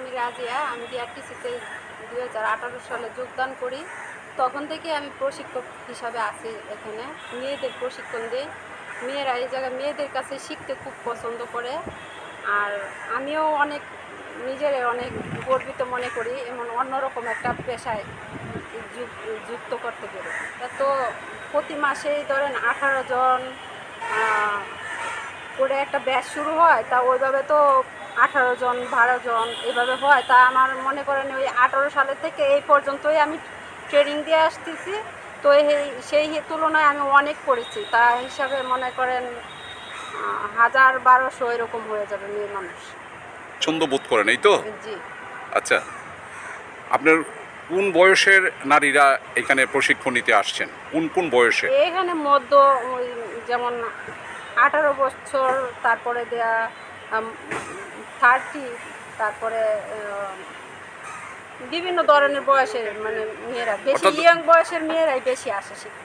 আমি রাজিয়া আমি বিআরটিসিতে দু হাজার আঠারো সালে যোগদান করি। তখন থেকে আমি প্রশিক্ষক হিসাবে আছি এখানে। মেয়েদের প্রশিক্ষণ দিই। মেয়েরা এই জায়গায় মেয়েদের কাছে শিখতে খুব পছন্দ করে। আর আমিও অনেক, নিজের অনেক গর্বিত মনে করি, এমন অন্যরকম একটা পেশায় যুক- যুক্ত করতে পেরে। তা প্রতি মাসেই ধরেন আঠারো জন করে একটা ব্যাচ শুরু হয় তা ওইভাবে তো আঠারো জন বারো জন এইভাবে হয়। তা আমার মনে করেন ওই আঠারো সালের থেকে এই পর্যন্তই আমি ট্রেনিং দিয়ে আসতেছি। তো সেই তুলনায় আমি অনেক করেছি। তা হিসাবে মনে করেন হাজার বারোশো এরকম হয়ে যাবে মেয়ে মানুষ। ছন্দ বোধ করেন এই তো? জি। আচ্ছা আপনার কোন বয়সের নারীরা এখানে প্রশিক্ষণ নিতে আসছেন? কোন কোন বয়সে? এখানে মধ্য যেমন আঠারো বছর তারপরে দেয়া থার্টি তারপরে বিভিন্ন ধরনের বয়সের মানে মেয়েরা বেশি ইয়াং বয়সের মেয়েরাই বেশি আসে শিখতে